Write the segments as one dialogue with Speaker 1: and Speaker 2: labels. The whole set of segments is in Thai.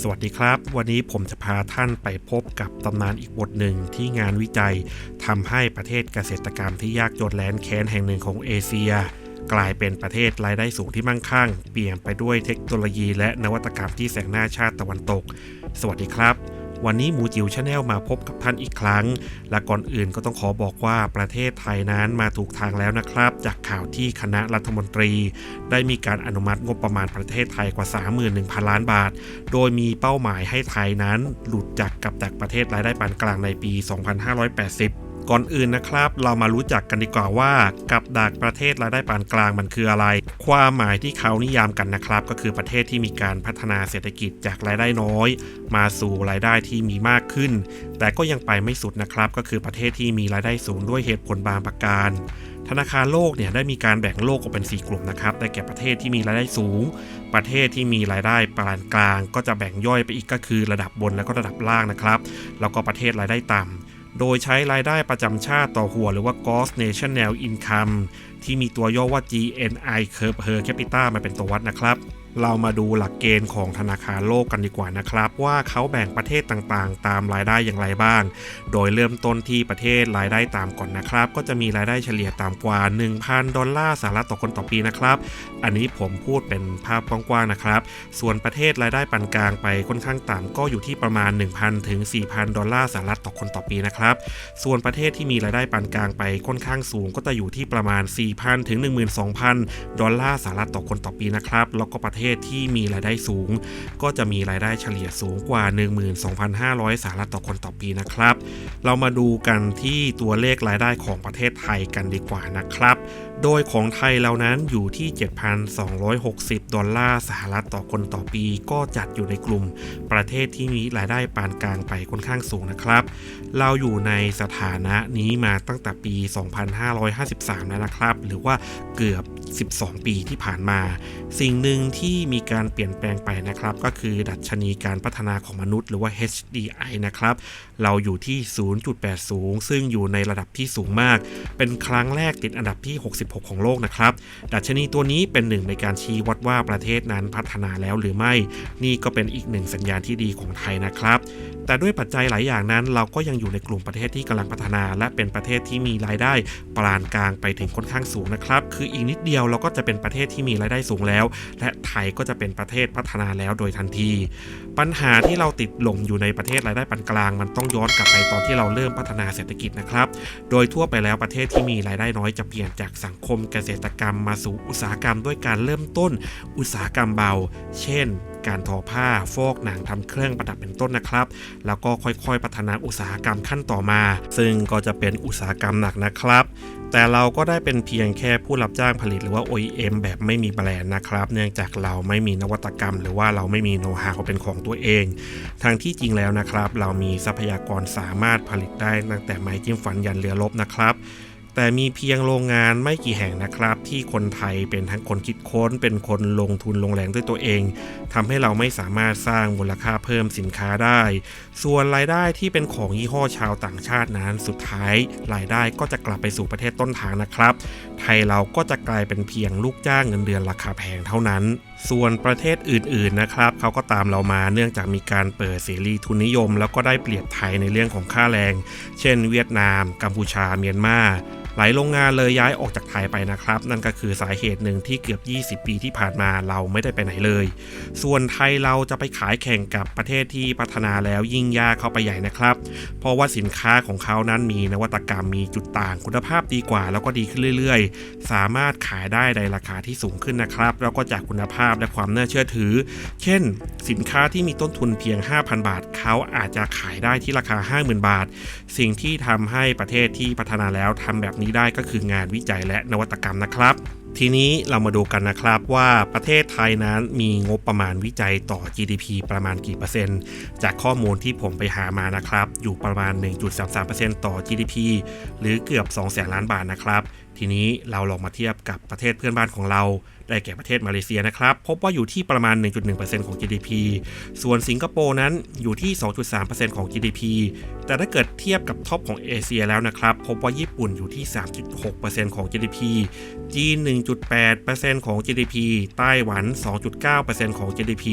Speaker 1: สวัสดีครับ วันนี้ผมจะพาท่านไปพบกับตำนานอีกบทหนึ่งที่งานวิจัยทำให้ประเทศเกษตรกรรมที่ยากจนแลนแค้นแห่งหนึ่งของเอเชีย กลายเป็นประเทศรายได้สูงที่มั่งคั่ง เปลี่ยนไปด้วยเทคโนโลยีและนวัตกรรมที่แสงหน้าชาติตะวันตก สวัสดีครับ วันนี้หมูจิ๋วชาแนลมาพบกับท่านอีกครั้ง และก่อนอื่นก็ต้องขอบอกว่าประเทศไทยนั้นมาถูกทางแล้วนะครับ จากข่าวที่คณะรัฐมนตรี ได้มีการอนุมัติงบประมาณประเทศไทยกว่า 31,000 ล้านบาท โดยมีเป้าหมายให้ไทยนั้นหลุดจากกับดักประเทศรายได้ปานกลางในปี 2580 ก่อนอื่นนะครับ เรามารู้จักกันดีกว่าว่า กับดักประเทศรายได้ปานกลางมันคืออะไร ความหมายที่เขานิยามกันนะครับ ก็คือประเทศที่มีการพัฒนาเศรษฐกิจจากรายได้น้อย มาสู่รายได้ที่มีมากขึ้น แต่ก็ยังไปไม่สุดนะครับ ก็คือประเทศที่มีรายได้สูงด้วยเหตุผลบางประการธนาคารโลกเนี่ยได้มีการแบ่งโลกออกเป็น 4 กลุ่มนะครับได้แก่ประเทศที่มีรายได้สูง ประเทศที่มีรายได้ปานกลาง ก็จะแบ่งย่อยไปอีกก็คือระดับบนแล้วก็ระดับล่างนะครับ แล้วก็ประเทศรายได้ต่ำ โดยใช้รายได้ประจำชาติต่อหัวหรือว่า Gross National Income ที่มีตัวย่อว่า GNI per capita มาเป็นตัววัดนะครับ เรามาดูหลักเกณฑ์ของธนาคารโลกกันดีกว่านะครับ ว่าเขาแบ่งประเทศต่างๆ ตามรายได้อย่างไรบ้าง โดยเริ่มต้นที่ประเทศรายได้ตามก่อนนะครับ ก็จะมีรายได้เฉลี่ยตามกว่า 1,000 ดอลลาร์สหรัฐต่อคนต่อปีนะครับ อันนี้ผมพูดเป็นภาพกว้างๆนะครับ ส่วนประเทศรายได้ปานกลางไปค่อนข้างต่ำก็อยู่ที่ประมาณ 1,000ถึง4,000 ดอลลาร์สหรัฐต่อคนต่อปีนะครับ ส่วนประเทศที่มีรายได้ปานกลางไปค่อนข้างสูง ก็จะอยู่ที่ประมาณ 4,000ถึง12,000 ดอลลาร์สหรัฐต่อคนต่อปีนะครับแล้วก็ประเทศที่มีรายได้สูง ก็จะมีรายได้เฉลี่ยสูงกว่า 12,500 สหรัฐต่อคนต่อปีนะครับ เรามาดูกันที่ตัวเลขรายได้ของประเทศไทยกันดีกว่านะครับ โดยของไทยเรานั้นอยู่ที่ 7,260 ดอลลาร์สหรัฐต่อคนต่อปี ก็จัดอยู่ในกลุ่มประเทศที่มีรายได้ปานกลางไปค่อนข้างสูงนะครับ เราอยู่ในสถานะนี้มาตั้งแต่ปี 2553 แล้วนะครับ หรือว่าเกือบ 12 ปีที่ผ่านมา สิ่งหนึ่งที่มีการเปลี่ยนแปลงไปนะครับ ก็คือดัชนีการพัฒนาของมนุษย์หรือว่า HDI นะครับ เราอยู่ที่ 0.80ซึ่งอยู่ในระดับที่สูงมาก เป็นครั้งแรกติดอันดับที่ 66 ของโลกนะครับ ดัชนีตัวนี้เป็นหนึ่งในการชี้วัดว่าประเทศนั้นพัฒนาแล้วหรือไม่ นี่ก็เป็นอีกหนึ่งสัญญาณที่ดีของไทยนะครับ แต่ด้วยปัจจัยหลายอย่างนั้น เราก็ยังอยู่ในกลุ่มประเทศที่กำลังพัฒนา และเป็นประเทศที่มีรายได้ปานกลางไปถึงค่อนข้างสูงนะครับ คืออีกนิดเดียวเราก็จะเป็นประเทศที่มีรายได้สูงแล้ว และไทยก็จะเป็นประเทศพัฒนาแล้วโดยทันที ปัญหาที่เราติดหล่มอยู่ในประเทศรายได้ปานกลาง มันต้องย้อนกลับไปตอนที่เราเริ่มพัฒนาเศรษฐกิจนะครับ โดยทั่วไปแล้วประเทศที่มีรายได้น้อยจะเปลี่ยนจากสังคมเกษตรกรรมมาสู่อุตสาหกรรมด้วยการเริ่มต้น อุตสาหกรรมเบา เช่น การทอผ้าฟอกหนังทำเครื่องประดับเป็นต้นนะครับ แล้วก็ค่อยๆ พัฒนาอุตสาหกรรมขั้นต่อมา ซึ่งก็จะเป็นอุตสาหกรรมหนักนะครับแต่เราก็ได้เป็นเพียงแค่ผู้รับจ้างผลิตหรือว่า OEM แบบไม่มีแบรนด์นะครับ เนื่องจากเราไม่มีนวัตกรรม หรือว่าเราไม่มีโน้ตฮาวเป็นของตัวเอง ทางที่จริงแล้วนะครับ เรามีทรัพยากรสามารถผลิตได้ตั้งแต่ไม้จิ้มฟันยันเรือรบนะครับ แต่มีเพียงโรงงานไม่กี่แห่งนะครับ ที่คนไทยเป็นทั้งคนคิดค้น เป็นคนลงทุนลงแรงด้วยตัวเองทำให้เราไม่สามารถสร้างมูลค่าเพิ่มสินค้าได้ ส่วนรายได้ที่เป็นของยี่ห้อชาวต่างชาตินั้น สุดท้าย รายได้ก็จะกลับไปสู่ประเทศต้นทางนะครับ ไทยเราก็จะกลายเป็นเพียงลูกจ้างเงินเดือนราคาแพงเท่านั้น ส่วนประเทศอื่นๆนะครับเขาก็ตามเรามาเนื่องจากมีการเปิดเสรีทุนนิยม แล้วก็ได้เปรียบไทยในเรื่องของค่าแรง เช่น เวียดนาม กัมพูชา เมียนมาหลายโรงงานเลยย้ายออกจากไทยไปนะครับ นั่นก็คือสาเหตุหนึ่งที่เกือบ 20 ปีที่ผ่านมาเราไม่ได้ไปไหนเลย ส่วนไทยเราจะไปขายแข่งกับประเทศที่พัฒนาแล้วยิ่งยากเข้าไปใหญ่นะครับ เพราะว่าสินค้าของเขานั้นมีนวัตกรรมมีจุดต่างคุณภาพดีกว่า แล้วก็ดีขึ้นเรื่อยๆ สามารถขายได้ในราคาที่สูงขึ้นนะครับ แล้วก็จากคุณภาพและความน่าเชื่อถือ เช่น สินค้าที่มีต้นทุนเพียง 5,000 บาท เขาอาจจะขายได้ที่ราคา 50,000 บาท สิ่งที่ทำให้ประเทศที่พัฒนาแล้วทำแบบนี้ได้ก็คืองานวิจัยและนวัตกรรมนะครับทีนี้เรามาดูกันนะครับว่าประเทศไทยนั้นมีงบประมาณวิจัยต่อ GDP ประมาณกี่เปอร์เซ็นต์ จากข้อมูลที่ผมไปหามานะครับ อยู่ประมาณ 1.33%ต่อ GDP หรือเกือบ2แสนล้านบาทนะครับ ทีนี้เราลองมาเทียบกับประเทศเพื่อนบ้านของเรา ได้แก่ประเทศมาเลเซียนะครับ พบว่าอยู่ที่ประมาณ 1.1%ของ GDP ส่วนสิงคโปร์นั้นอยู่ที่ 2.3%ของ GDP แต่ถ้าเกิดเทียบกับท็อปของเอเชียแล้วนะครับ พบว่าญี่ปุ่นอยู่ที่ 3.6%ของ GDP จีน 1.8%ของ GDP ไต้หวัน 2.9%ของ GDP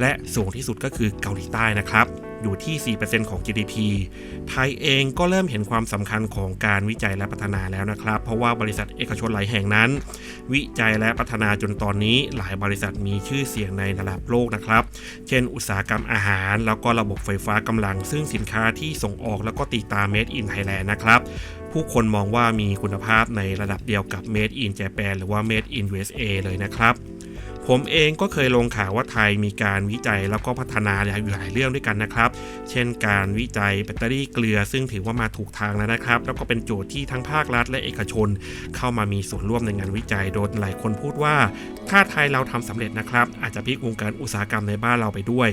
Speaker 1: และสูงที่สุดก็คือเกาหลีใต้นะครับ อยู่ที่ 4%ของ GDP ไทยเองก็เริ่มเห็นความสำคัญของการวิจัยและพัฒนาแล้วนะครับ เพราะว่าบริษัทเอกชนหลายแห่งนั้น วิจัยและพัฒนาจนตอนนี้หลายบริษัทมีชื่อเสียงในระดับโลกนะครับ เช่น อุตสาหกรรมอาหาร แล้วก็ระบบไฟฟ้ากำลัง ซึ่งสินค้าที่ส่งออกแล้วก็ตีตา Made in Thailand นะครับผู้คนมองว่ามีคุณภาพในระดับเดียวกับ Made in Japan หรือว่า Made in USA เลยนะครับ ผมเองก็เคยลงข่าวว่าไทยมีการวิจัยแล้วก็พัฒนาอยู่หลายเรื่องด้วยกันนะครับ เช่นการวิจัยแบตเตอรี่เกลือ ซึ่งถือว่ามาถูกทางแล้วนะครับ แล้วก็เป็นโจทย์ที่ทั้งภาครัฐและเอกชน เข้ามามีส่วนร่วมในงานวิจัยโดยหลายคนพูดว่า ถ้าไทยเราทำสำเร็จนะครับ อาจจะพลิกวงการอุตสาหกรรมในบ้านเราไปด้วย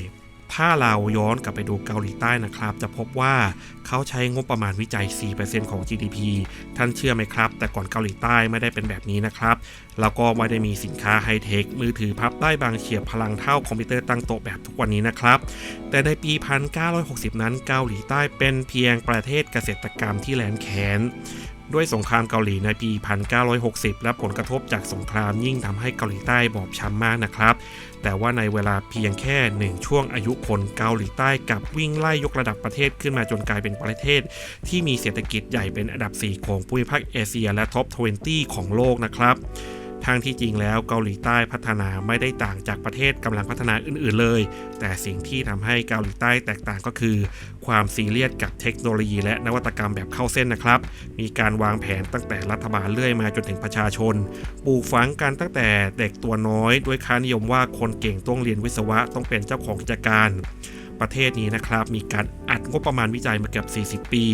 Speaker 1: ถ้าเราย้อนกลับไปดูเกาหลีใต้นะครับ จะพบว่าเขาใช้งบประมาณวิจัย 4%ของ GDP ท่านเชื่อไหมครับ แต่ก่อนเกาหลีใต้ไม่ได้เป็นแบบนี้นะครับแล้วก็ไม่ได้มีสินค้าไฮเทค มือถือพับได้บางเฉียบพลังเท่าคอมพิวเตอร์ตั้งโต๊ะแบบทุกวันนี้นะครับ แต่ในปี 1960 นั้นเกาหลีใต้เป็นเพียงประเทศเกษตรกรรมที่แหลนแขน ด้วยสงครามเกาหลีในปี 1960 และผลกระทบจากสงครามยิ่งทำให้เกาหลีใต้บอบช้ำมากนะครับ แต่ว่าในเวลาเพียงแค่หนึ่งช่วงอายุคนเกาหลีใต้กับวิ่งไล่ยกระดับประเทศขึ้นมาจนกลายเป็นประเทศ ที่มีเศรษฐกิจใหญ่เป็นอันดับ 4 ของภูมิภาคเอเชียและท็อป 20 ของโลกนะครับ ทางที่จริงแล้วเกาหลีใต้พัฒนาไม่ได้ต่างจากประเทศกำลังพัฒนาอื่นๆเลย แต่สิ่งที่ทำให้เกาหลีใต้แตกต่างก็คือ ความซีเรียสกับเทคโนโลยีและนวัตกรรมแบบเข้าเส้นนะครับ มีการวางแผนตั้งแต่รัฐบาลเรื่อยมาจนถึงประชาชน ปลูกฝังกันตั้งแต่เด็กตัวน้อย ด้วยค่านิยมว่าคนเก่งต้องเรียนวิศวะต้องเป็นเจ้าของกิจการประเทศนี้นะครับมีการอัดงบประมาณวิจัยมาเกือบ40 ปี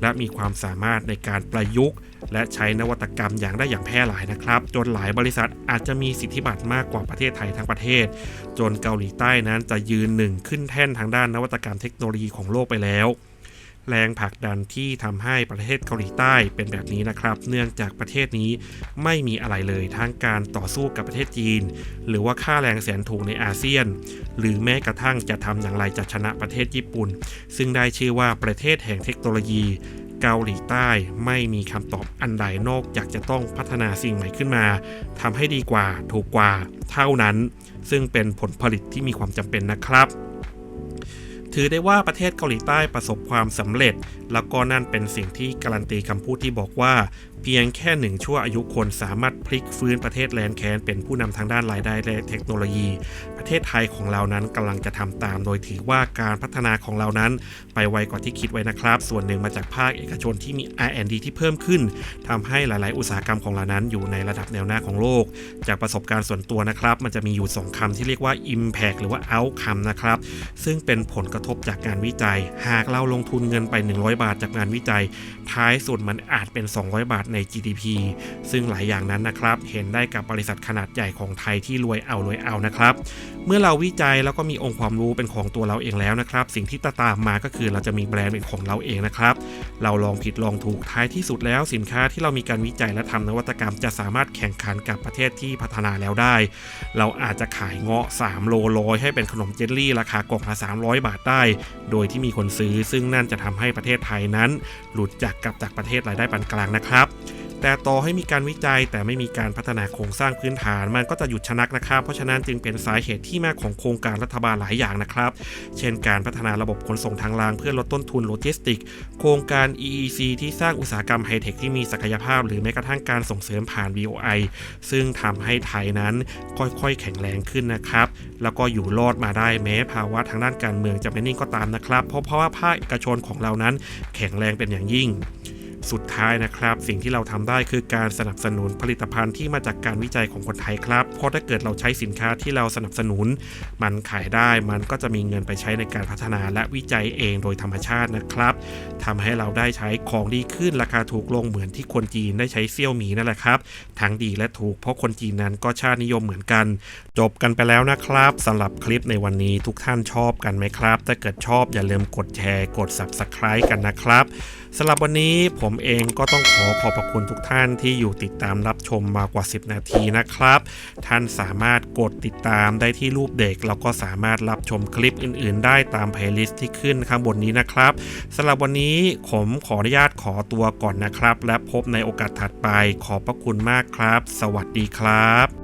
Speaker 1: และมีความสามารถในการประยุกต์ และใช้นวัตกรรมอย่างได้อย่างแพร่หลายนะครับ จนหลายบริษัทอาจจะมีสิทธิบัตรมากกว่าประเทศไทยทั้งประเทศ จนเกาหลีใต้นั้นจะยืนหนึ่งขึ้นแท่นทางด้านนวัตกรรมเทคโนโลยีของโลกไปแล้วแรงผลักดันที่ทำให้ประเทศเกาหลีใต้เป็นแบบนี้นะครับ เนื่องจากประเทศนี้ไม่มีอะไรเลยทั้งการต่อสู้กับประเทศจีน หรือว่าค่าแรงแสนถูกในอาเซียน หรือแม้กระทั่งจะทำอย่างไรจะชนะประเทศญี่ปุ่น ซึ่งได้ชื่อว่าประเทศแห่งเทคโนโลยี เกาหลีใต้ไม่มีคำตอบอันใดนอกจากจะต้องพัฒนาสิ่งใหม่ขึ้นมาทำให้ดีกว่าถูกกว่าเท่านั้น ซึ่งเป็นผลผลิตที่มีความจำเป็นนะครับถือได้ว่าประเทศเกาหลีใต้ประสบความสำเร็จ แล้วก็นั่นเป็นสิ่งที่การันตีคำพูดที่บอกว่า เพียงแค่หนึ่งชั่วอายุคนสามารถพลิกฟื้นประเทศแลนด์แคนเป็นผู้นำทางด้านรายได้และเทคโนโลยี ประเทศไทยของเรานั้นกำลังจะทำตาม โดยถือว่าการพัฒนาของเรานั้น ไปไวกว่าที่คิดไว้นะครับ ส่วนหนึ่งมาจากภาคเอกชนที่มี R&D ที่เพิ่มขึ้นทำให้หลาย ๆ อุตสาหกรรมของเรานั้น อยู่ในระดับแนวหน้าของโลก จากประสบการณ์ส่วนตัวนะครับ มันจะมีอยู่ 2คำที่เรียกว่า Impact หรือว่า Outcome นะครับซึ่งเป็นผลกระทบจากการวิจัย หากเราลงทุนเงินไป 100 บาทจากงานวิจัย ท้ายสุดมันอาจเป็น 200 บาทใน GDP ซึ่งหลายอย่างนั้นนะครับเห็นได้กับบริษัทขนาดใหญ่ของไทยที่รวยเอารวยเอานะครับ เมื่อเราวิจัยแล้วก็มีองค์ความรู้เป็นของตัวเราเองแล้วนะครับ สิ่งที่ตามมาก็คือเราจะมีแบรนด์เป็นของเราเองนะครับเราลองผิดลองถูกท้ายที่สุดแล้วสินค้าที่เรามีการวิจัยและทำนวัตกรรม จะสามารถแข่งขันกับประเทศที่พัฒนาแล้วได้ เราอาจจะขายเงาะ 3 โลร้อยให้เป็นขนมเจลลี่ ราคากล่องละ300 บาทได้ โดยที่มีคนซื้อซึ่งนั่นจะทำให้ประเทศไทยนั้น หลุดจากกับจากประเทศรายได้ปานกลางนะครับ แต่ต่อให้มีการวิจัยแต่ไม่มีการพัฒนาโครงสร้างพื้นฐาน มันก็จะหยุดชะนักนะครับ เพราะฉะนั้นจึงเป็นสาเหตุที่มาของโครงการรัฐบาลหลายอย่างนะครับ เช่นการพัฒนาระบบขนส่งทางรางเพื่อลดต้นทุนโลจิสติก โครงการ EEC ที่สร้างอุตสาหกรรมไฮเทคที่มีศักยภาพ หรือแม้กระทั่งการส่งเสริมผ่าน BOI ซึ่งทำให้ไทยนั้นค่อยๆ แข็งแรงขึ้นนะครับ แล้วก็อยู่รอดมาได้แม้ภาวะทางด้านการเมืองจะไม่นิ่งก็ตามนะครับ เพราะเพราะว่าภาคเอกชนของเรานั้นแข็งแรงเป็นอย่างยิ่ง สุดท้ายนะครับ สิ่งที่เราทำได้คือการสนับสนุนผลิตภัณฑ์ที่มาจากการวิจัยของคนไทยครับ เพราะถ้าเกิดเราใช้สินค้าที่เราสนับสนุน มันขายได้มันก็จะมีเงินไปใช้ในการพัฒนาและวิจัยเองโดยธรรมชาตินะครับทำให้เราได้ใช้ของดีขึ้นราคาถูกลงเหมือนที่คนจีนได้ใช้เซี่ยวหมีนั่นแหละครับทั้งดีและถูกเพราะคนจีนนั้นก็ชาตินิยมเหมือนกัน จบกันไปแล้วนะครับสำหรับคลิปในวันนี้ทุกท่านชอบกันไหมครับ ถ้าเกิดชอบอย่าลืมกดแชร์กด Subscribe กันนะครับสำหรับวันนี้ผมเองก็ต้องขอขอบพระคุณทุกท่านที่อยู่ติดตามรับชมมากว่า 10 นาทีนะครับท่านสามารถกดติดตามได้ที่รูปเด็ก แล้วก็สามารถรับชมคลิปอื่น ๆ ได้ตามเพลย์ลิสต์ที่ขึ้นข้างบนนี้นะครับสำหรับวันนี้ผมขออนุญาตขอตัวก่อนนะครับ และพบในโอกาสถัดไปขอบพระคุณมากครับ สวัสดีครับ